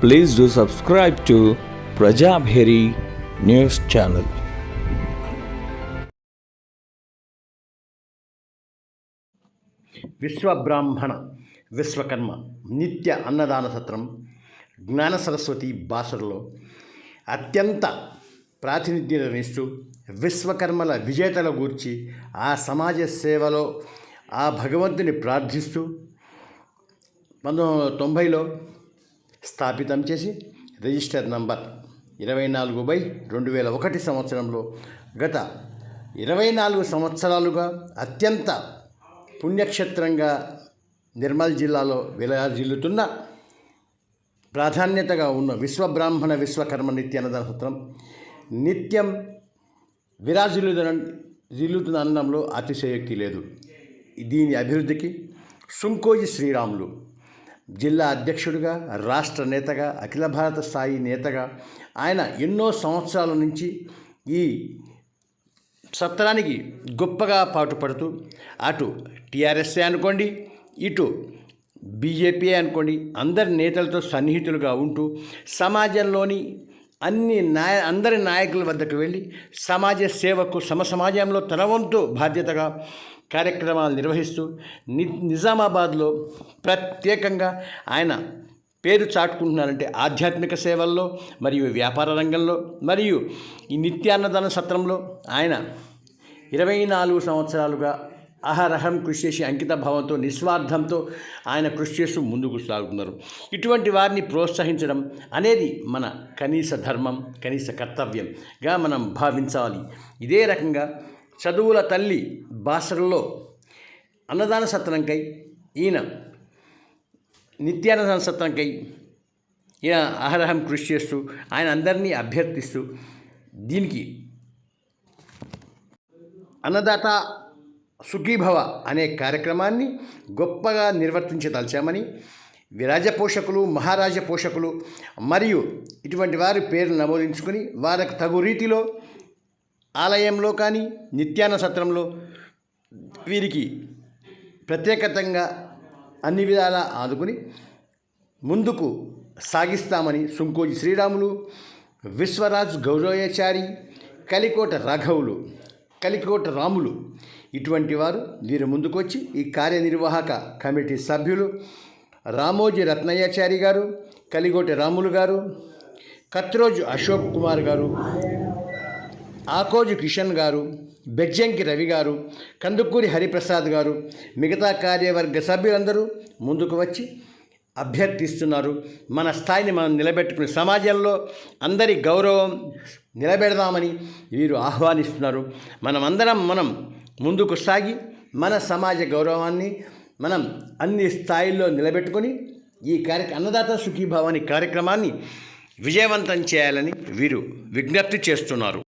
Please do subscribe to Prajabheri news channel Vishwabrahmana విశ్వకర్మ నిత్య అన్నదాన సత్రం జ్ఞాన సరస్వతి భాషల్లో అత్యంత ప్రాతినిధ్యం వహిస్తూ విశ్వకర్మల విజేతల గూర్చి ఆ సమాజ సేవలో ఆ భగవంతుని ప్రార్థిస్తూ పంతొమ్మిది వందల తొంభైలో స్థాపితం చేసి రిజిస్టర్ నంబర్ ఇరవై నాలుగు బై రెండు వేల ఒకటి సంవత్సరంలో గత ఇరవై నాలుగు సంవత్సరాలుగా అత్యంత పుణ్యక్షేత్రంగా నిర్మల్ జిల్లాలో విలజిల్లుతున్న ప్రాధాన్యతగా ఉన్న విశ్వబ్రాహ్మణ విశ్వకర్మ నిత్యాన్నదాన సత్రం నిత్యం విరాజిల్లుదన జిల్లుతున్న అన్నంలో అతిశయోక్తి లేదు. దీని అభివృద్ధికి సుంకోజి శ్రీరాములు జిల్లా అధ్యక్షుడిగా రాష్ట్ర నేతగా అఖిల భారత స్థాయి నేతగా ఆయన ఎన్నో సంవత్సరాల నుంచి ఈ సత్రానికి గొప్పగా పాటుపడుతూ అటు టీఆర్ఎస్ఏ అనుకోండి ఇటు బీజేపీ అనుకోండి అందరి నేతలతో సన్నిహితులుగా ఉంటూ సమాజంలోని అన్ని నాయ అందరి నాయకుల వద్దకు వెళ్ళి సమాజ సేవకు సమ సమాజంలో తన వంతు బాధ్యతగా కార్యక్రమాలు నిర్వహిస్తూ ని నిజామాబాద్లో ప్రత్యేకంగా ఆయన పేరు చాటుకుంటున్నారంటే ఆధ్యాత్మిక సేవల్లో మరియు వ్యాపార రంగంలో మరియు ఈ నిత్యాన్నదాన సత్రంలో ఆయన ఇరవై నాలుగు సంవత్సరాలుగా అహరహం కృషి చేసి అంకిత భావంతో నిస్వార్థంతో ఆయన కృషి చేస్తూ ముందుకు సాగుతున్నారు. ఇటువంటి వారిని ప్రోత్సహించడం అనేది మన కనీస ధర్మం కనీస కర్తవ్యంగా మనం భావించాలి. ఇదే రకంగా చదువుల తల్లి బాసరలో అన్నదాన సత్రంకై ఈయన నిత్యాన్నదాన సత్రంకై ఈయన అహరహం కృషి చేస్తూ ఆయన అందరినీ అభ్యర్థిస్తూ దీనికి అన్నదాత సుఖీభవ అనే కార్యక్రమాన్ని గొప్పగా నిర్వర్తించదలిచామని విరాజ పోషకులు మహారాజ పోషకులు మరియు ఇటువంటి వారి పేర్లు నమోదించుకుని వారికి తగు రీతిలో ఆలయంలో కానీ నిత్యాన్న సత్రంలో వీరికి ప్రత్యేకతంగా అన్ని విధాలా ఆదుకుని ముందుకు సాగిస్తామని సుంకోజి శ్రీరాములు విశ్వరాజ్ గౌరవాచారి కలికోట రాఘవులు కలికోట రాములు ఇటువంటి వారు వీరు ముందుకొచ్చి ఈ కార్యనిర్వాహక కమిటీ సభ్యులు రామోజీ రత్నయ్యాచారి గారు కలిగోటి రాములు గారు కత్రోజు అశోక్ కుమార్ గారు ఆకోజు కిషన్ గారు బెజ్జంకి రవి గారు కందుకూరి హరిప్రసాద్ గారు మిగతా కార్యవర్గ సభ్యులందరూ ముందుకు వచ్చి అభ్యర్థిస్తున్నారు. మన స్థాయిని మనం నిలబెట్టుకుని సమాజంలో అందరి గౌరవం నిలబెడదామని వీరు ఆహ్వానిస్తున్నారు. మనమందరం మనం ముందుకు సాగి మన సమాజ గౌరవాన్ని మనం అన్ని స్థాయిల్లో నిలబెట్టుకొని ఈ కార్య అన్నదాత సుఖీభావాని కార్యక్రమాన్ని విజయవంతం చేయాలని వీరు విజ్ఞప్తి చేస్తున్నారు.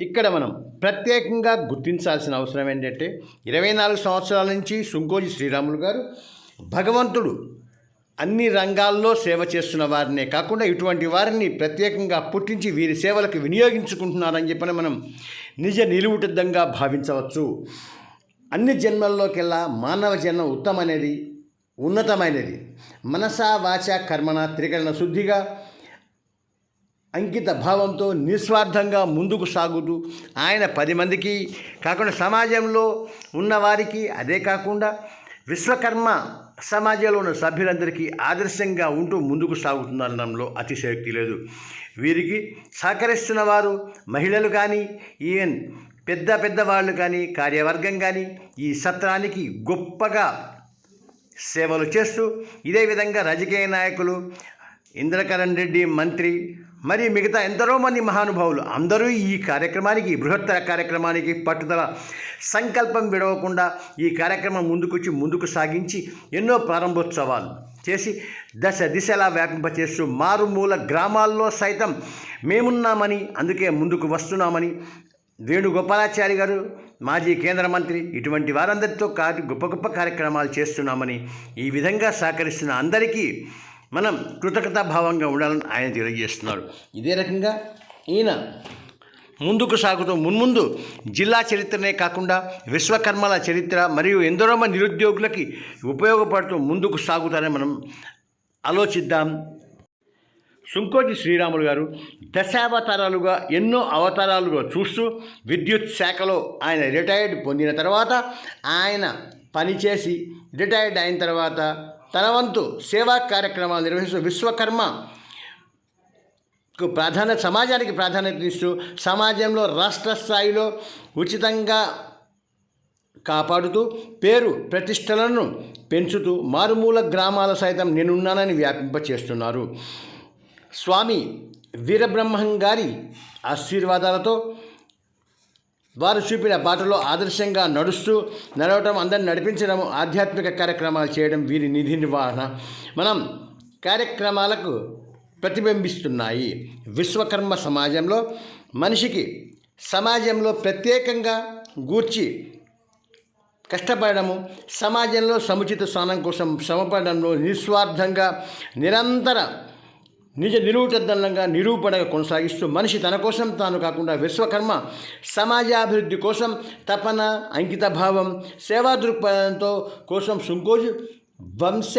ఇక్కడ మనం ప్రత్యేకంగా గుర్తించాల్సిన అవసరం ఏంటంటే ఇరవై నాలుగు సంవత్సరాల నుంచి సుంకోజి శ్రీరాములు గారు భగవంతుడు అన్ని రంగాల్లో సేవ చేస్తున్న వారినే కాకుండా ఇటువంటి వారిని ప్రత్యేకంగా పుట్టించి వీరి సేవలకు వినియోగించుకుంటున్నారని చెప్పని మనం నిజ నిలువుటద్దంగా భావించవచ్చు. అన్ని జన్మల్లోకెల్లా మానవ జన్మ ఉత్తమమైనది ఉన్నతమైనది. మనసా వాచ కర్మణ త్రికరణ శుద్ధిగా అంకిత భావంతో నిస్వార్థంగా ముందుకు సాగుతూ ఆయన పది మందికి కాకుండా సమాజంలో ఉన్నవారికి అదే కాకుండా విశ్వకర్మ సమాజంలో ఉన్న సభ్యులందరికీ ఆదర్శంగా ఉంటూ ముందుకు సాగుతుందనడంలో అతిశయోక్తి లేదు. వీరికి సహకరిస్తున్న వారు మహిళలు కానీ ఈవెన్ పెద్ద పెద్ద వాళ్ళు కానీ కార్యవర్గం కానీ ఈ సత్రానికి గొప్పగా సేవలు చేస్తూ ఇదే విధంగా రాజకీయ నాయకులు ఇంద్రకరణ్ రెడ్డి మంత్రి మరి మిగతా ఎందరో మంది మహానుభావులు అందరూ ఈ కార్యక్రమానికి బృహత్తర కార్యక్రమానికి పట్టుదల సంకల్పం విడవకుండా ఈ కార్యక్రమం ముందుకొచ్చి ముందుకు సాగించి ఎన్నో ప్రారంభోత్సవాలు చేసి దశ దిశలా వ్యాపింపచేస్తూ మారుమూల గ్రామాల్లో సైతం మేమున్నామని అందుకే ముందుకు వస్తున్నామని వేణుగోపాలాచారి గారు మాజీ కేంద్ర మంత్రి ఇటువంటి వారందరితో కార్య గొప్ప గొప్ప కార్యక్రమాలు చేస్తున్నామని ఈ విధంగా సహకరిస్తున్న అందరికీ మనం కృతజ్ఞతాభావంగా ఉండాలని ఆయన తెలియజేస్తున్నారు. ఇదే రకంగా ఈయన ముందుకు సాగుతూ మున్ముందు జిల్లా చరిత్రనే కాకుండా విశ్వకర్మల చరిత్ర మరియు ఎందరో మంది నిరుద్యోగులకి ఉపయోగపడుతూ ముందుకు సాగుతారని మనం ఆలోచిద్దాం. సుంకోజి శ్రీరాములు గారు దశావతారాలుగా ఎన్నో అవతారాలుగా చూస్తూ విద్యుత్ శాఖలో ఆయన రిటైర్డ్ పొందిన తర్వాత ఆయన పనిచేసి రిటైర్డ్ అయిన తర్వాత తన వంతు సేవా కార్యక్రమాలు నిర్వహిస్తూ విశ్వకర్మ ప్రాధాన్యత సమాజానికి ప్రాధాన్యత ఇస్తూ సమాజంలో రాష్ట్ర స్థాయిలో ఉచితంగా కాపాడుతూ పేరు ప్రతిష్టలను పెంచుతూ మారుమూల గ్రామాల సైతం నేనున్నానని వ్యాపింపచేస్తున్నారు. స్వామి వీరబ్రహ్మం గారి ఆశీర్వాదాలతో వారు చూపిన బాటలో ఆదర్శంగా నడుస్తూ నడవటం అందరిని నడిపించడం ఆధ్యాత్మిక కార్యక్రమాలు చేయడం వీరి నిధి నిర్వహణ. మనం కార్యక్రమాలకు ప్రతిబింబిస్తున్నాయి. విశ్వకర్మ సమాజంలో మనిషికి సమాజంలో ప్రత్యేకంగా గూర్చి కష్టపడము సమాజంలో సముచిత స్థానం కోసం శ్రమపడడంలో నిస్వార్థంగా నిరంతర నిజ నిరూటదండంగా నిరూపణగా కొనసాగిస్తూ మనిషి తన కోసం తాను కాకుండా విశ్వకర్మ సమాజాభివృద్ధి కోసం తపన అంకిత భావం సేవా దృక్పథంతో కోసం సుంకోజు వంశ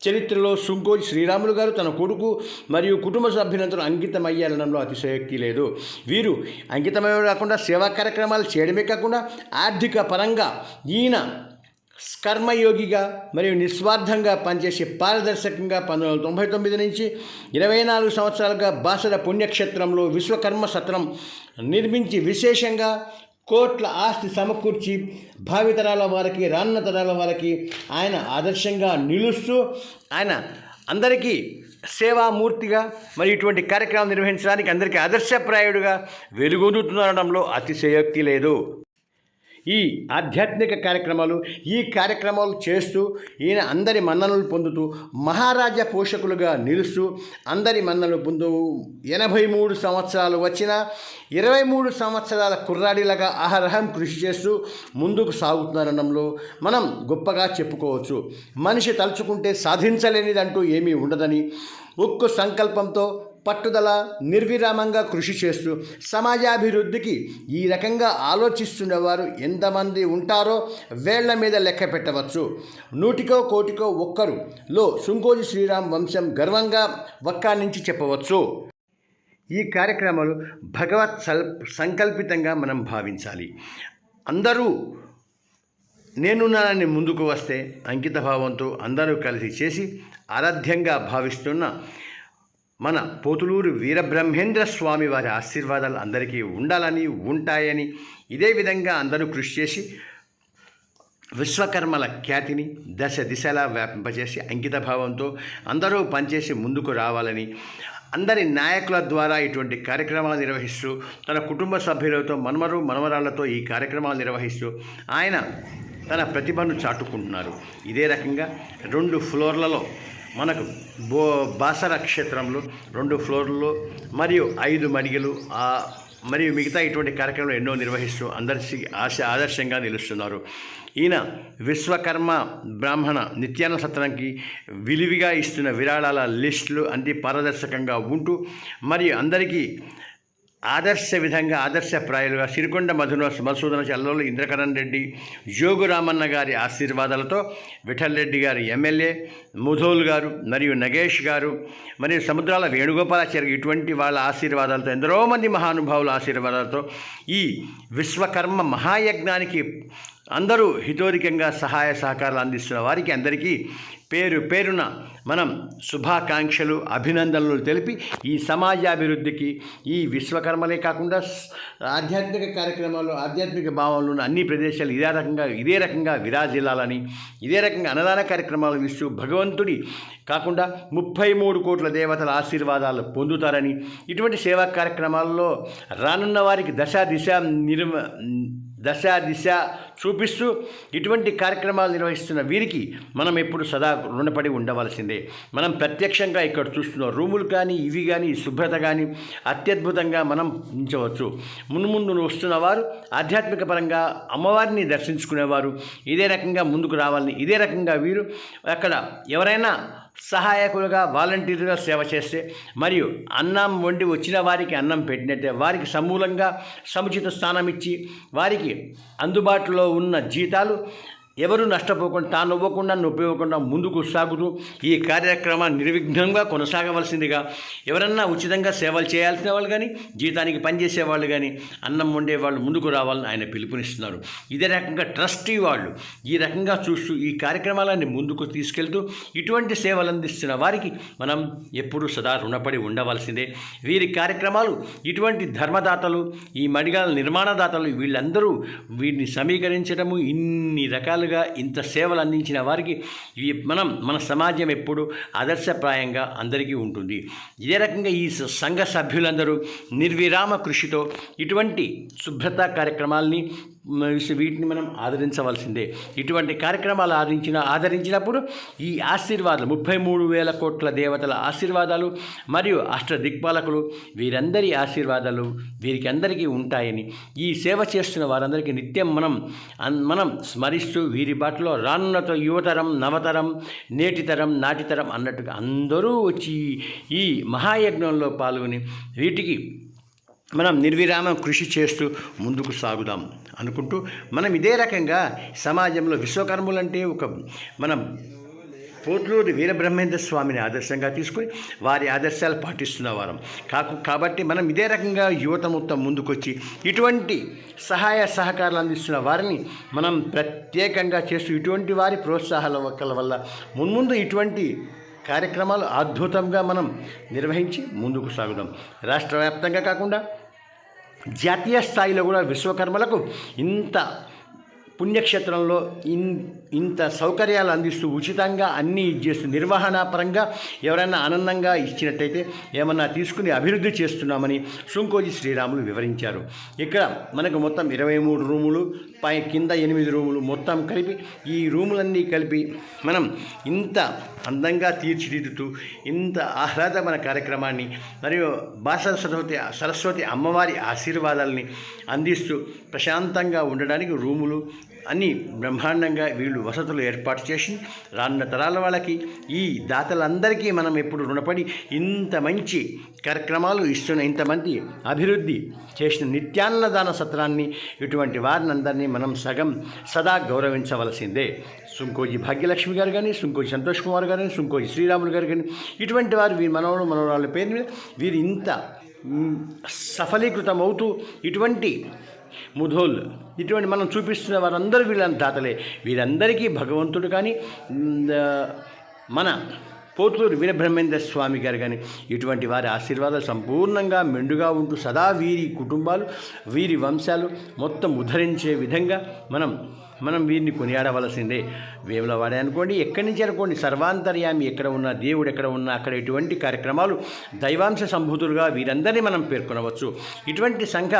చరిత్రలో సుంకోజి శ్రీరాములు గారు తన కొడుకు మరియు కుటుంబ సభ్యులందరూ అంకితమయ్యాలనంలో అతిశయోక్తి లేదు. వీరు అంకితమయ్యే కాకుండా సేవా కార్యక్రమాలు చేయడమే కాకుండా ఆర్థిక పరంగా ఈయన కర్మయోగిగా మరియు నిస్వార్థంగా పనిచేసి పారదర్శకంగా పంతొమ్మిది వందల తొంభై తొమ్మిది నుంచి ఇరవై నాలుగు సంవత్సరాలుగా బాసర పుణ్యక్షేత్రంలో విశ్వకర్మ సత్రం నిర్మించి విశేషంగా కోట్ల ఆస్తి సమకూర్చి భావితరాల వారికి రాన్న తరాల వారికి ఆయన ఆదర్శంగా నిలుస్తూ ఆయన అందరికీ సేవామూర్తిగా మరి ఇటువంటి కార్యక్రమం నిర్వహించడానికి అందరికీ ఆదర్శప్రాయుడుగా వెలుగొందుతుండడంలో అతిశయోక్తి లేదు. ఈ ఆధ్యాత్మిక కార్యక్రమాలు ఈ కార్యక్రమాలు చేస్తూ ఈయన అందరి మన్ననలు పొందుతూ మహారాజా పోషకులుగా నిలుస్తూ అందరి మన్ననలు పొందు ఎనభై మూడు సంవత్సరాలు వచ్చిన ఇరవై మూడు సంవత్సరాల కుర్రాడిలాగా అహర్హం కృషి చేస్తూ ముందుకు సాగుతున్నారనడంలో మనం గొప్పగా చెప్పుకోవచ్చు. మనిషి తలుచుకుంటే సాధించలేనిదంటూ ఏమీ ఉండదని ఉక్కు సంకల్పంతో పట్టుదల నిర్విరామంగా కృషి చేస్తూ సమాజాభివృద్ధికి ఈ రకంగా ఆలోచిస్తున్నవారు ఎంతమంది ఉంటారో వేళ్ళ మీద లెక్క పెట్టవచ్చు. నూటికో కోటికో ఒక్కరు లో సుంకోజి శ్రీరామ్ వంశం గర్వంగా వక్కా నుంచి చెప్పవచ్చు. ఈ కార్యక్రమాలు భగవత్ సల్ సంకల్పితంగా మనం భావించాలి. అందరూ నేనున్నానని ముందుకు వస్తే అంకిత భావంతో అందరూ కలిసి చేసి ఆరాధ్యంగా భావిస్తున్న మన పోతులూరు వీరబ్రహ్మేంద్ర స్వామి వారి ఆశీర్వాదాలు అందరికీ ఉండాలని ఉంటాయని ఇదే విధంగా అందరూ కృషి చేసి విశ్వకర్మల ఖ్యాతిని దశ దిశలా వ్యాపింపజేసి అంకిత భావంతో అందరూ పనిచేసి ముందుకు రావాలని అందరి నాయకుల ద్వారా ఇటువంటి కార్యక్రమాలు నిర్వహిస్తూ తన కుటుంబ సభ్యులతో మనమరు మనమరాళ్ళతో ఈ కార్యక్రమాలు నిర్వహిస్తూ ఆయన తన ప్రతిభను చాటుకుంటున్నారు. ఇదే రకంగా రెండు ఫ్లోర్లలో మనకు బో బాసర క్షేత్రంలో రెండు ఫ్లోర్లు మరియు ఐదు మడిగలు మరియు మిగతా ఇటువంటి కార్యక్రమాలు ఎన్నో నిర్వహిస్తూ అందరి ఆశ ఆదర్శంగా నిలుస్తున్నారు. ఈయన విశ్వకర్మ బ్రాహ్మణ నిత్యాన సత్రానికి విలువిగా ఇస్తున్న విరాళాల లిస్టులు అన్ని పారదర్శకంగా ఉంటూ మరియు అందరికీ ఆదర్శ విధంగా ఆదర్శప్రాయులుగా సిరికొండ మధున మధుసూదన చల్లలో ఇంద్రకరణ్ రెడ్డి జోగురామన్న గారి ఆశీర్వాదాలతో విఠలరెడ్డి గారు గారి ఎమ్మెల్యే ముధోల్ గారు మరియు నగేష్ గారు మరియు సముద్రాల వేణుగోపాలాచార్య ఇటువంటి వాళ్ళ ఆశీర్వాదాలతో ఎందరో మంది మహానుభావుల ఆశీర్వాదాలతో ఈ విశ్వకర్మ మహాయజ్ఞానికి అందరూ హితోరికంగా సహాయ సహకారాలు అందిస్తున్న వారికి అందరికీ పేరు పేరున మనం శుభాకాంక్షలు అభినందనలు తెలిపి ఈ సమాజాభివృద్ధికి ఈ విశ్వకర్మలే కాకుండా ఆధ్యాత్మిక కార్యక్రమాలు ఆధ్యాత్మిక భావంలో ఉన్న అన్ని ప్రదేశాలు ఇదే రకంగా ఇదే రకంగా విరాజిల్లాలని ఇదే రకంగా అన్నదాన కార్యక్రమాలు ఇస్తూ భగవంతుడి కాకుండా ముప్పై మూడు కోట్ల దేవతల ఆశీర్వాదాలు పొందుతారని ఇటువంటి సేవా కార్యక్రమాల్లో రానున్న వారికి దశ దిశ నిర్మ దశ దిశ చూపిస్తూ ఇటువంటి కార్యక్రమాలు నిర్వహిస్తున్న వీరికి మనం ఎప్పుడు సదా రుణపడి ఉండవలసిందే. మనం ప్రత్యక్షంగా ఇక్కడ చూస్తున్న. రూములు కానీ ఇవి కానీ శుభ్రత కానీ అత్యద్భుతంగా మనం ఉంచవచ్చు. మున్ముందు వస్తున్న వారు ఆధ్యాత్మిక పరంగా అమ్మవారిని దర్శించుకునేవారు. ఇదే రకంగా ముందుకు రావాలని ఇదే రకంగా వీరు అక్కడ ఎవరైనా సహాయకులుగా వాలంటీర్గా సేవ చేస్తే మరియు అన్నం వండి వచ్చిన వారికి అన్నం పెట్టినట్టే వారికి సమూలంగా సముచిత స్థానం ఇచ్చి వారికి అందుబాటులో ఉన్న జీతాలు ఎవరు నష్టపోకుండా తాను ఇవ్వకుండా నొప్పివ్వకుండా ముందుకు సాగుతూ ఈ కార్యక్రమాన్ని నిర్విఘ్నంగా కొనసాగవలసిందిగా ఎవరన్నా ఉచితంగా సేవలు చేయాల్సిన వాళ్ళు కానీ జీతానికి పనిచేసే వాళ్ళు కానీ అన్నం వండే వాళ్ళు ముందుకు రావాలని ఆయన పిలుపునిస్తున్నారు. ఇదే రకంగా ట్రస్టీ వాళ్ళు ఈ రకంగా చూస్తూ ఈ కార్యక్రమాలన్నీ ముందుకు తీసుకెళ్తూ ఇటువంటి సేవలు అందిస్తున్న వారికి మనం ఎప్పుడూ సదా రుణపడి ఉండవలసిందే. వీరి కార్యక్రమాలు ఇటువంటి ధర్మదాతలు ఈ మడిగాల నిర్మాణదాతలు వీళ్ళందరూ వీరిని సమీకరించడము ఇన్ని రకాలు రకాలుగా ఇంత సేవలు అందించిన వారికి ఈ మనం మన సమాజం ఎప్పుడు ఆదర్శప్రాయంగా అందరికీ ఉంటుంది. ఇదే రకంగా ఈ సంఘ సభ్యులందరూ నిర్విరామ కృషితో ఇటువంటి శుభ్రత కార్యక్రమాల్ని వీటిని మనం ఆదరించవలసిందే. ఇటువంటి కార్యక్రమాలు ఆదరించిన ఆదరించినప్పుడు ఈ ఆశీర్వాదాలు ముప్పై మూడు వేల కోట్ల దేవతల ఆశీర్వాదాలు మరియు అష్ట దిక్పాలకులు వీరందరి ఆశీర్వాదాలు వీరికి అందరికీ ఉంటాయని ఈ సేవ చేస్తున్న వారందరికీ నిత్యం మనం అన్- మనం స్మరిస్తూ వీరి బాటలో రానున్న యువతరం నవతరం నేటితరం నాటితరం అన్నట్టుగా అందరూ వచ్చి ఈ మహాయజ్ఞంలో పాల్గొని వీటికి మనం నిర్విరామం కృషి చేస్తూ ముందుకు సాగుదాం అనుకుంటూ మనం ఇదే రకంగా సమాజంలో విశ్వకర్ములంటే ఒక మనం పోట్లూరి వీరబ్రహ్మేంద్ర స్వామిని ఆదర్శంగా తీసుకొని వారి ఆదర్శాలు పాటిస్తున్న వారం. కాకు కాబట్టి మనం ఇదే రకంగా యువత మొత్తం ముందుకొచ్చి ఇటువంటి సహాయ సహకారాలు అందిస్తున్న వారిని మనం ప్రత్యేకంగా చేస్తూ ఇటువంటి వారి ప్రోత్సాహాల వల్ల మున్ముందు ఇటువంటి కార్యక్రమాలు అద్భుతంగా మనం నిర్వహించి ముందుకు సాగుదాం. రాష్ట్ర వ్యాప్తంగా కాకుండా జాతీయ స్థాయిలో కూడా విశ్వకర్మలకు ఇంత పుణ్యక్షేత్రంలో ఇన్ ఇంత సౌకర్యాలు అందిస్తూ ఉచితంగా అన్నీ ఇచ్చేస్తూ నిర్వహణ పరంగా ఎవరైనా ఆనందంగా ఇచ్చినట్టయితే ఏమన్నా తీసుకుని అభివృద్ధి చేస్తున్నామని సుంకోజి శ్రీరాములు వివరించారు. ఇక్కడ మనకు మొత్తం ఇరవై మూడు రూములు పై కింద ఎనిమిది రూములు మొత్తం కలిపి ఈ రూములన్నీ కలిపి మనం ఇంత అందంగా తీర్చిదిద్దుతూ ఇంత ఆహ్లాదమైన కార్యక్రమాన్ని మరియు భాష సరస్వతి సరస్వతి అమ్మవారి ఆశీర్వాదాలని అందిస్తూ ప్రశాంతంగా ఉండడానికి రూములు అని బ్రహ్మాండంగా వీళ్ళు వసతులు ఏర్పాటు చేసి రానున్న తరాల వాళ్ళకి ఈ దాతలందరికీ మనం ఎప్పుడు రుణపడి ఇంత మంచి కార్యక్రమాలు ఇస్తున్న ఇంతమంది అభివృద్ధి చేసిన నిత్యాన్నదాన సత్రాన్ని ఇటువంటి వారిని అందరినీ మనం సగం సదా గౌరవించవలసిందే. సుంకోజీ భాగ్యలక్ష్మి గారు కానీ సుంకోజీ సంతోష్ కుమార్ గారు కానీ సుంకోజీ శ్రీరాములు గారు కానీ ఇటువంటి వారు వీరి మనవడు మనవరాళ్ళ పేరు మీద వీరు ఇంత సఫలీకృతం అవుతూ ఇటువంటి ముధోల్. ఇటువంటి మనం చూపిస్తున్న వారందరూ వీళ్ళని దాతలే. వీరందరికీ భగవంతుడు కానీ మన పోతులూరు వీరబ్రహ్మేంద్ర స్వామి గారు కానీ ఇటువంటి వారి ఆశీర్వాదాలు సంపూర్ణంగా మెండుగా ఉంటూ సదా వీరి కుటుంబాలు వీరి వంశాలు మొత్తం ఉద్ధరించే విధంగా మనం మనం వీరిని కొనియాడవలసిందే. వేములవాడే అనుకోండి ఎక్కడి నుంచి అనుకోండి సర్వాంతర్యామి ఎక్కడ ఉన్నా దేవుడు ఎక్కడ ఉన్నా అక్కడ ఇటువంటి కార్యక్రమాలు దైవాంశ సంభూతులుగా వీరందరినీ మనం పేర్కొనవచ్చు. ఇటువంటి సంఘ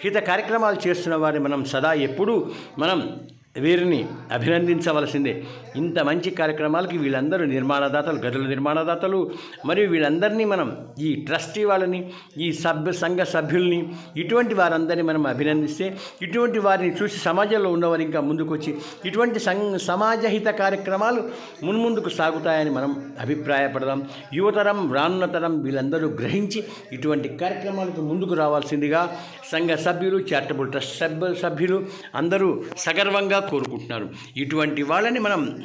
హిత కార్యక్రమాలు చేస్తున్న వారిని మనం సదా ఎప్పుడూ మనం వీరిని అభినందించవలసిందే. ఇంత మంచి కార్యక్రమాలకి వీళ్ళందరూ నిర్మాణదాతలు గదుల నిర్మాణదాతలు మరియు వీళ్ళందరినీ మనం ఈ ట్రస్టీ వాళ్ళని ఈ సభ్య సంఘ సభ్యుల్ని ఇటువంటి వారందరినీ మనం అభినందిస్తే ఇటువంటి వారిని చూసి సమాజంలో ఉన్నవారు ఇంకా ముందుకొచ్చి ఇటువంటి సం సమాజహిత కార్యక్రమాలు మున్ముందుకు సాగుతాయని మనం అభిప్రాయపడదాం. యువతరం రానున్న తరం వీళ్ళందరూ గ్రహించి ఇటువంటి కార్యక్రమాలకు ముందుకు రావాల్సిందిగా సంఘ సభ్యులు చారిటబుల్ ట్రస్ట్ సభ్య సభ్యులు అందరూ సగర్వంగా కోరుకుంటున్నారు. ఇటువంటి వాళ్ళని మనం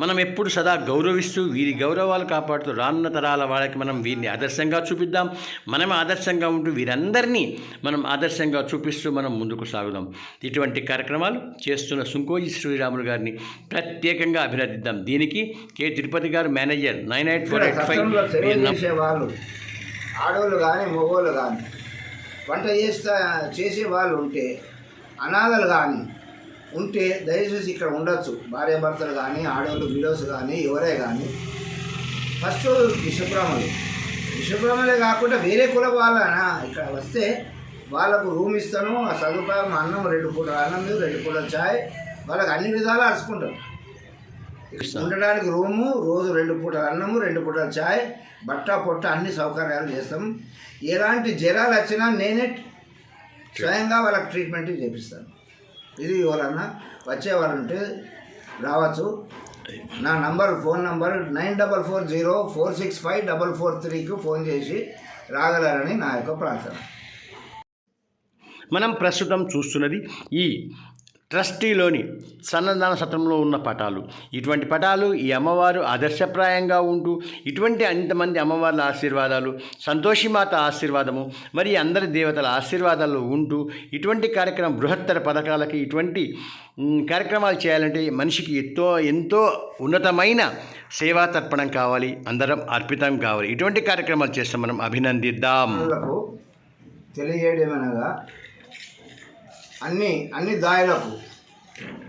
మనం ఎప్పుడు సదా గౌరవిస్తూ వీరి గౌరవాలు కాపాడుతూ రానున్న తరాల వాళ్ళకి మనం వీరిని ఆదర్శంగా చూపిద్దాం. మనం ఆదర్శంగా ఉంటూ వీరందరినీ మనం ఆదర్శంగా చూపిస్తూ మనం ముందుకు సాగుదాం. ఇటువంటి కార్యక్రమాలు చేస్తున్న సుంకోజి శ్రీరాములు గారిని ప్రత్యేకంగా అభినందిద్దాం. దీనికి కె. తిరుపతి గారు manager nine eight four eight five ఆడవాళ్ళు కానీ మగవాళ్ళు కానీ వంట చేస్తా చేసే వాళ్ళు ఉంటే అనాథలు కానీ ఉంటే దయచేసి ఇక్కడ ఉండొచ్చు. భార్య భర్తలు కానీ ఆడవాళ్ళు విడోస్ కానీ ఎవరే కానీ ఫస్ట్ విషబ్రహ్మలు విషబ్రహ్మలే కాకుండా వేరే కుల వాళ్ళనా ఇక్కడ వస్తే వాళ్ళకు రూమ్ ఇస్తాను ఆ సదుపాయం అన్నం రెండు పూటల అన్నం రెండు పూటల చాయ్ వాళ్ళకి అన్ని విధాలు అరుచుకుంటాం. ఉండడానికి రూము రోజు రెండు పూటల అన్నము రెండు పూటల చాయ్ బట్ట పొట్ట అన్ని సౌకర్యాలు చేస్తాం. ఎలాంటి జ్వరాలు వచ్చినా నేనే స్వయంగా వాళ్ళకి ట్రీట్మెంట్ చేపిస్తాను. ఇది ఎవరన్నా వచ్చేవారంటే రావచ్చు. నా number phone number nine double four zero four six five double four త్రీకి ఫోన్ చేసి రాగలరని నా యొక్క ప్రార్థన. మనం ప్రస్తుతం చూస్తున్నది ఈ ట్రస్టీలోని సన్నదాన సత్రంలో ఉన్న పటాలు. ఇటువంటి పటాలు ఈ అమ్మవారు ఆదర్శప్రాయంగా ఉంటూ ఇటువంటి అంతమంది అమ్మవార్ల ఆశీర్వాదాలు సంతోషిమాత ఆశీర్వాదము మరి అందరి దేవతల ఆశీర్వాదాలు ఉంటూ ఇటువంటి కార్యక్రమం బృహత్తర పథకాలకి ఇటువంటి కార్యక్రమాలు చేయాలంటే మనిషికి ఎంతో ఎంతో ఉన్నతమైన సేవా తర్పణం కావాలి అందరం అర్పితం కావాలి. ఇటువంటి కార్యక్రమాలు చేస్తే మనం అభినందిద్దాం. దాయులకు తెలియజేయడమనగా అన్ని అన్ని దాయలకు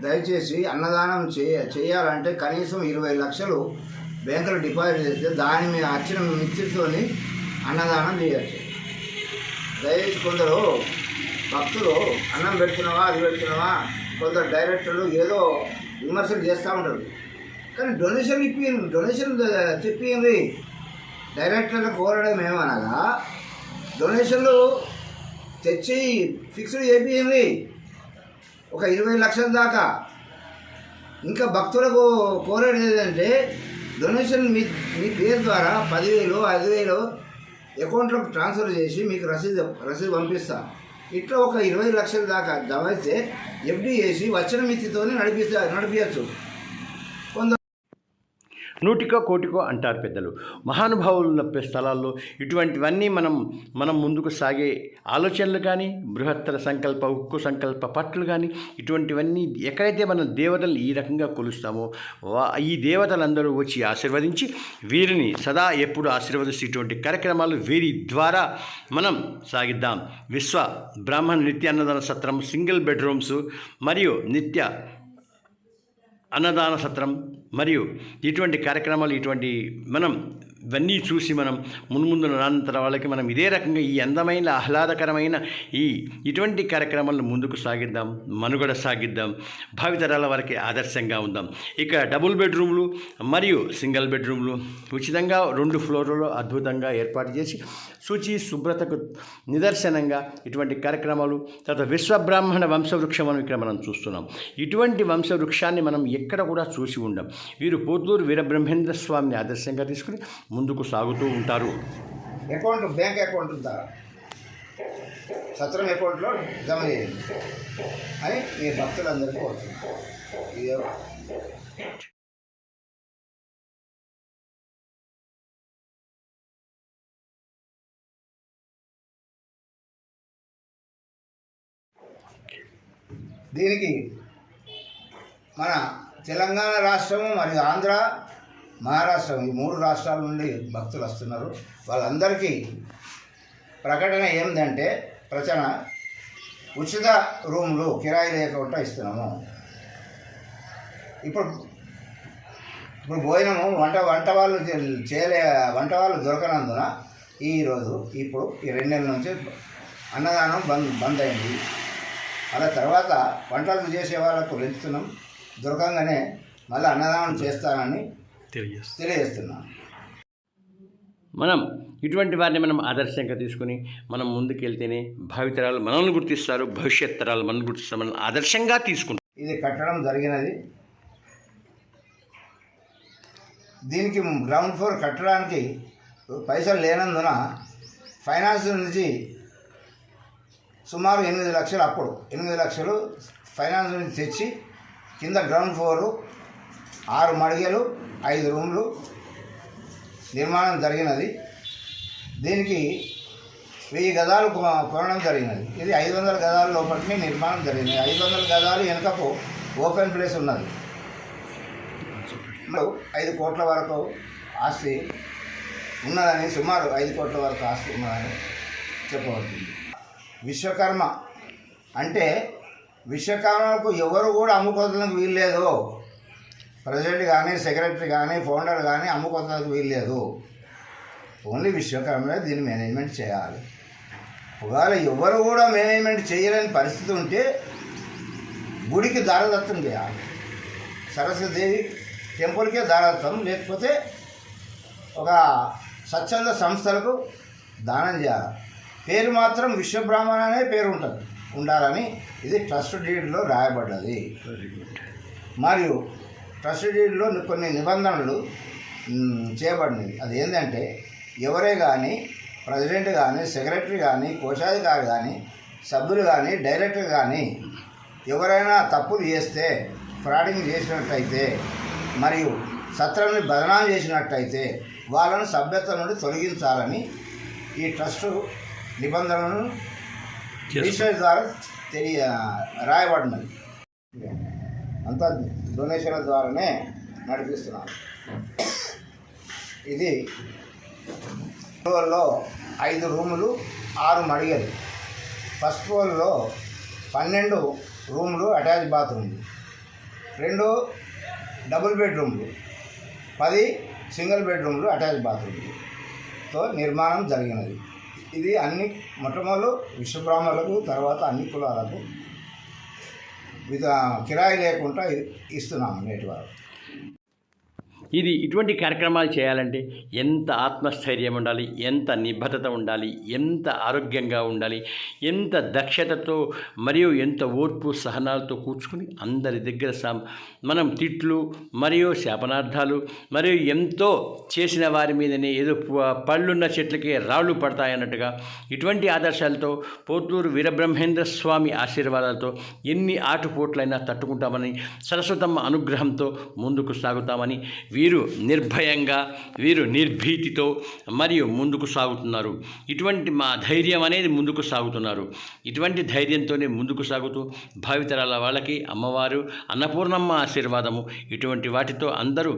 దయచేసి అన్నదానం చేయ చేయాలంటే కనీసం ఇరవై లక్షలు బ్యాంకులో డిపాజిట్ చేస్తే దాని మీద వచ్చిన మిత్తితోని అన్నదానం చేయచ్చు. దయచేసి కొందరు భక్తులు అన్నం పెడుతున్నావా అది పెడుతున్నావా కొందరు డైరెక్టర్లు ఏదో విమర్శలు చేస్తూ ఉంటారు. కానీ డొనేషన్ ఇప్పి డొనేషన్ చెప్పింది డైరెక్టర్లు కోరడం ఏమనగా డొనేషన్లు తెచ్చి ఫిక్స్డ్ చేపింది ఒక ఇరవై లక్షల దాకా. ఇంకా భక్తులకు కోరేది ఏంటంటే డొనేషన్ మీ మీ పేరు ద్వారా పదివేలు ఐదు వేలు అకౌంట్లోకి ట్రాన్స్ఫర్ చేసి మీకు రసీదు రసీదు పంపిస్తా. ఇట్లా ఒక ఇరవై లక్షల దాకా జమైతే ఎఫ్డి చేసి వచ్చిన మితితోనే నడిపిస్తా నడిపించచ్చు నూటికో కోటికో అంటారు పెద్దలు. మహానుభావులు ఉన్న స్థలాల్లో ఇటువంటివన్నీ మనం మనం ముందుకు సాగే ఆలోచనలు కానీ బృహత్తర సంకల్ప ఉక్కు సంకల్ప పట్లు కానీ ఇటువంటివన్నీ ఎక్కడైతే మనం దేవతలు ఈ రకంగా కొలుస్తామో వా ఈ దేవతలందరూ వచ్చి ఆశీర్వదించి వీరిని సదా ఎప్పుడు ఆశీర్వదిస్తూ ఇటువంటి కార్యక్రమాలు వీరి ద్వారా మనం సాగిద్దాం. విశ్వ బ్రాహ్మణ నిత్య అన్నదాన సత్రం సింగిల్ బెడ్రూమ్స్ మరియు నిత్య అన్నదాన సత్రం మరియు ఇటువంటి కార్యక్రమాలు ఇటువంటి మనం ఇవన్నీ చూసి మనం మున్ముందు రానంతర వాళ్ళకి మనం ఇదే రకంగా ఈ అందమైన ఆహ్లాదకరమైన ఈ ఇటువంటి కార్యక్రమాలను ముందుకు సాగిద్దాం మనుగడ సాగిద్దాం భావితరాల వారికి ఆదర్శంగా ఉందాం. ఇక డబుల్ బెడ్రూమ్లు మరియు సింగిల్ బెడ్రూమ్లు ఉచితంగా రెండు ఫ్లోర్లలో అద్భుతంగా ఏర్పాటు చేసి శుచి శుభ్రతకు నిదర్శనంగా ఇటువంటి కార్యక్రమాలు తర్వాత విశ్వబ్రాహ్మణ వంశవృక్షం అని ఇక్కడ మనం చూస్తున్నాం. ఇటువంటి వంశవృక్షాన్ని మనం ఎక్కడ కూడా చూసి ఉండం. వీరు పోతూరు వీరబ్రహ్మేంద్ర స్వామిని ఆదర్శంగా తీసుకుని ముందుకు సాగుతూ ఉంటారు. అకౌంట్ బ్యాంక్ అకౌంట్ ఉందా? సత్రం అకౌంట్లో జమ చేయండి. అని మీ భక్తులందరికీ కోరుతున్నాను. ఇది దీనికి మన తెలంగాణ రాష్ట్రము మరియు ఆంధ్ర మహారాష్ట్రం ఈ మూడు రాష్ట్రాల నుండి భక్తులు వస్తున్నారు. వాళ్ళందరికీ ప్రకటన ఏంటంటే ప్రచన ఉచిత రూమ్లు కిరాయి లేకుండా ఇస్తున్నాము. ఇప్పుడు ఇప్పుడు భోజనము వంట వంట వాళ్ళు చేయలే వంట వాళ్ళు దొరకనందున ఈరోజు ఇప్పుడు ఈ రెండు నెలల నుంచి అన్నదానం బంద్ బంద్ అయింది. అలా తర్వాత వంటలు చేసే వాళ్ళకు పెంచుతున్నాం దొరకంగానే మళ్ళీ అన్నదానం చేస్తానని తెలియజేస్తున్నాను. మనం ఇటువంటి వారిని మనం ఆదర్శంగా తీసుకుని మనం ముందుకెళ్తేనే భావితరాలు మనల్ని గుర్తిస్తారు భవిష్యత్ తరాలు మనల్ని గుర్తిస్తారు మనల్ని ఆదర్శంగా తీసుకుంటారు. ఇది కట్టడం జరిగినది. దీనికి గ్రౌండ్ ఫ్లోర్ కట్టడానికి పైసలు లేనందున ఫైనాన్స్ నుంచి సుమారు ఎనిమిది లక్షలు అప్పుడు ఎనిమిది లక్షలు ఫైనాన్స్ నుంచి తెచ్చి కింద గ్రౌండ్ ఫ్లోరు ఆరు మడిగలు ఐదు రూమ్లు. నిర్మాణం జరిగినది. దీనికి వెయ్యి గదాలు కొనడం జరిగినది. ఇది ఐదు వందల గదాల లోపలికి నిర్మాణం జరిగింది. ఐదు వందల గదాలు వెనుకకు ఓపెన్ ప్లేస్ ఉన్నది. ఐదు కోట్ల వరకు ఆస్తి ఉన్నదని సుమారు ఐదు కోట్ల వరకు ఆస్తి ఉన్నదని చెప్పబడుతుంది విశ్వకర్మ అంటే విశ్వకర్మకు ఎవరు కూడా అమ్ముకోవడానికి వీల్లేదు. ప్రెసిడెంట్ కానీ సెక్రటరీ కానీ ఫౌండర్ కానీ అమ్ముకోవడానికి వీల్లేదు. ఓన్లీ విశ్వకర్మే దీన్ని మేనేజ్మెంట్ చేయాలి. ఒకవేళ ఎవరు కూడా మేనేజ్మెంట్ చేయలేని పరిస్థితి ఉంటే గుడికి దారదత్తం చేయాలి. సరస్వతిదేవి టెంపుల్కే దారదత్తం లేకపోతే ఒక స్వచ్ఛంద సంస్థలకు దానం చేయాలి. పేరు మాత్రం విశ్వబ్రాహ్మణ అనే పేరు ఉంటుంది ఉండాలని ఇది ట్రస్ట్ డీడ్లో రాయబడ్డది. మరియు ట్రస్ట్ డీడ్లో కొన్ని నిబంధనలు చేయబడినవి. అది ఏంటంటే ఎవరే కానీ ప్రెసిడెంట్ కానీ సెక్రటరీ కానీ కోశాధికారి కానీ సభ్యులు కానీ డైరెక్టర్ కానీ ఎవరైనా తప్పులు చేస్తే ఫ్రాడింగ్ చేసినట్టయితే మరియు సత్రాన్ని బదనాం చేసినట్టయితే వాళ్ళను సభ్యత్వం నుండి తొలగించాలని ఈ ట్రస్ట్ నిబంధనలను రిజిస్టర్ ద్వారా తెలియ రాయబడినది అంతా డొనేషన్ల ద్వారానే నడిపిస్తున్నారు. ఇది ఫ్లోర్లో ఐదు రూములు ఆరు మడిగలు. ఫస్ట్ ఫ్లోర్లో పన్నెండు రూములు అటాచ్ బాత్రూమ్లు. రెండు డబుల్ బెడ్రూమ్లు. పది సింగిల్ బెడ్రూమ్లు అటాచ్ బాత్రూమ్లతో నిర్మాణం జరిగినది. ఇది అన్ని మొట్టమొదలు విశ్వబ్రాహ్మణులకు తర్వాత అన్ని కులాలకు కిరాయి లేకుండా ఇస్తున్నాము నేటి వారు ఇది ఇటువంటి కార్యక్రమాలు చేయాలంటే ఎంత ఆత్మస్థైర్యం ఉండాలి ఎంత నిబద్ధత ఉండాలి ఎంత ఆరోగ్యంగా ఉండాలి ఎంత దక్షతతో మరియు ఎంత ఓర్పు సహనాలతో కూర్చుకుని అందరి దగ్గర సా మనం తిట్లు మరియు శాపనార్థాలు మరియు ఎంతో చేసిన వారి మీదనే ఏదో పళ్ళున్న చెట్లకి రాళ్ళు పడతాయన్నట్టుగా ఇటువంటి ఆదర్శాలతో పోతూరు వీరబ్రహ్మేంద్ర స్వామి ఆశీర్వాదాలతో ఎన్ని ఆటుపోట్లైనా తట్టుకుంటామని సరస్వతమ్మ అనుగ్రహంతో ముందుకు సాగుతామని వీరు నిర్భయంగా వీరు నిర్భీతితో మరియు ముందుకు సాగుతున్నారు. ఇటువంటి మా ధైర్యం అనేది ముందుకు సాగుతున్నారు. ఇటువంటి ధైర్యంతోనే ముందుకు సాగుతూ భావితరాల వాళ్ళకి అమ్మవారు అన్నపూర్ణమ్మ ఆశీర్వాదము ఇటువంటి వాటితో అందరూ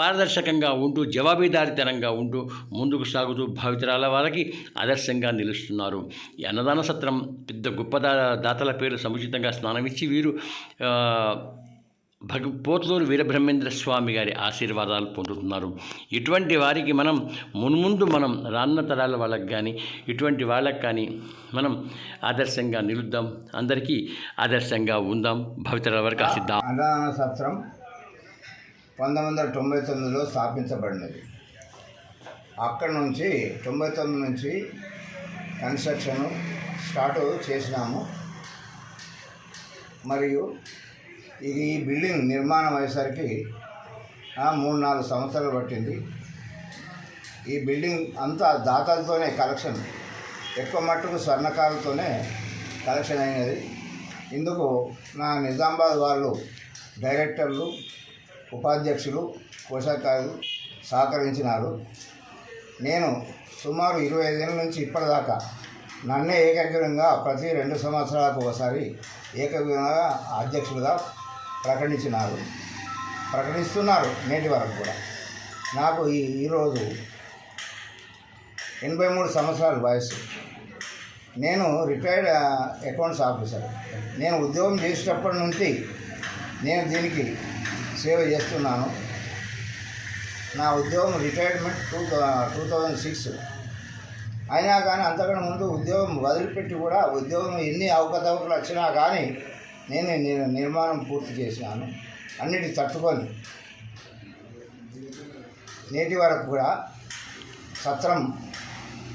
పారదర్శకంగా ఉంటూ జవాబీదారితనంగా ఉంటూ ముందుకు సాగుతూ భావితరాల వారికి ఆదర్శంగా నిలుస్తున్నారు. ఈ అన్నదాన సత్రం పెద్ద గొప్ప దాతల పేరు సముచితంగా స్నానమిచ్చి వీరు భగ పోతులూరు వీరబ్రహ్మేంద్ర స్వామి గారి ఆశీర్వాదాలు పొందుతున్నారు. ఇటువంటి వారికి మనం మున్ముందు మనం రాన్న తరాల వాళ్ళకి కానీ ఇటువంటి వాళ్ళకి కానీ మనం ఆదర్శంగా నిలుద్దాం. అందరికీ ఆదర్శంగా ఉందాం. భవితరాల వరకు ఆశిద్దాం. అన్నదాన సత్రం పంతొమ్మిది వందల తొంభై తొమ్మిదిలో స్థాపించబడినది. అక్కడ నుంచి తొంభై తొమ్మిది నుంచి కన్స్ట్రక్షన్ స్టార్ట్ చేసినాము. మరియు ఇది ఈ బిల్డింగ్ నిర్మాణం అయ్యేసరికి మూడు నాలుగు సంవత్సరాలు పట్టింది. ఈ బిల్డింగ్ అంతా దాతలతోనే కలెక్షన్. ఎక్కువ మట్టుకు స్వర్ణకారులతోనే కలెక్షన్ అయినది. ఇందుకు నా నిజామాబాద్ వాళ్ళు డైరెక్టర్లు ఉపాధ్యక్షులు కోశాకారులు సహకరించినారు. నేను సుమారు ఇరవై ఐదేళ్ళ నుంచి ఇప్పటిదాకా నన్నే ఏకాగ్రంగా ప్రతి రెండు సంవత్సరాలకు ఒకసారి ఏకగ్రంగా అధ్యక్షులుగా ప్రకటించినారు. ప్రకటిస్తున్నారు నేటి వరకు కూడా. నాకు ఈ ఈరోజు ఎనభై మూడు సంవత్సరాల వయసు. నేను రిటైర్డ్ అకౌంట్స్ ఆఫీసర్. నేను ఉద్యోగం చేసేటప్పటి నుంచి నేను దీనికి సేవ చేస్తున్నాను. నా ఉద్యోగం retirement two two thousand six. అయినా కానీ అంతకన్నా ముందు ఉద్యోగం వదిలిపెట్టి కూడా ఉద్యోగం ఎన్ని అవకతవకలు వచ్చినా కానీ నేను నిర్మాణం పూర్తి చేసినాను అన్నిటి తట్టుకొని నేటి వరకు కూడా సత్రం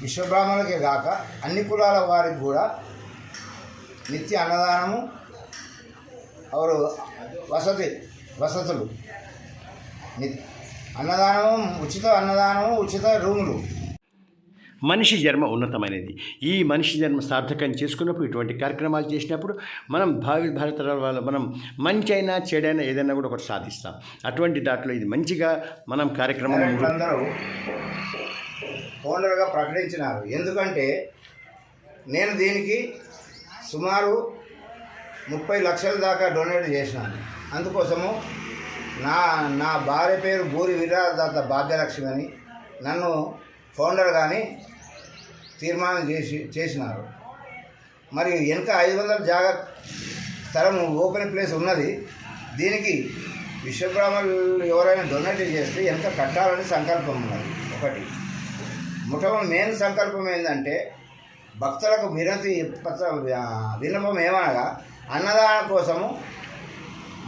విశ్వబ్రాహ్మణులకే కాక అన్ని కులాల వారికి కూడా నిత్య అన్నదానము అవరు వసతి వసతులు. ని- అన్నదానము ఉచిత అన్నదానము ఉచిత రూములు. మనిషి జన్మ ఉన్నతమైనది. ఈ మనిషి జన్మ సార్థకం చేసుకున్నప్పుడు ఇటువంటి కార్యక్రమాలు చేసినప్పుడు మనం భావి భారతరాల వాళ్ళ మనం మంచి అయినా చెడైనా ఏదైనా కూడా ఒకటి సాధిస్తాం. అటువంటి దాంట్లో ఇది మంచిగా మనం కార్యక్రమం అందరూ ఓనర్గా ప్రకటించినారు. ఎందుకంటే నేను దీనికి సుమారు ముప్పై లక్షల దాకా డొనేట్ చేసినాను. అందుకోసము నా నా భార్య పేరు బూరి విరాదాత భాగ్యలక్ష్మి అని నన్ను ఫౌండర్ కానీ తీర్మానం చేసి చేసినారు. మరి వెనుక ఐదు వందల జాగా స్థలం ఓపెన్ ప్లేస్ ఉన్నది. దీనికి విశ్వబ్రాహ్మణులు ఎవరైనా డొనేట్ చేస్తే ఎంత కట్టాలని సంకల్పం ఉన్నది. ఒకటి. మొట్టమొదటి మెయిన్ సంకల్పం ఏంటంటే భక్తులకు వినతి పత్ర విన్నపం ఏమనగా అన్నదానం కోసము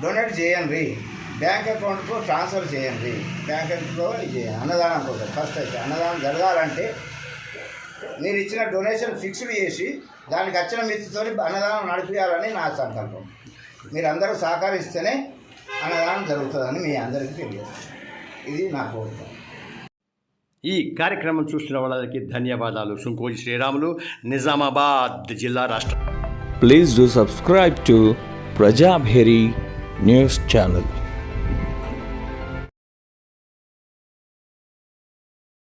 డొనేట్ చేయండి. బ్యాంక్ అకౌంట్కు ట్రాన్స్ఫర్ చేయండి. బ్యాంక్ అకౌంట్లో ఇది అన్నదానం కోసం. ఫస్ట్ అయితే అన్నదానం జరగాలంటే మీరు ఇచ్చిన డొనేషన్ ఫిక్స్డ్ చేసి దానికి వచ్చిన మితితో అన్నదానం నడిపించాలని నా సంకల్పం. మీరందరూ సహకరిస్తేనే అన్నదానం జరుగుతుందని మీ అందరికీ తెలియదు ఇది నా కోరిక. ఈ కార్యక్రమం చూస్తున్న వాళ్ళకి ధన్యవాదాలు. సుంకోజి శ్రీరాములు నిజామాబాద్ జిల్లా రాష్ట్ర Please do subscribe to Prajabheri news channel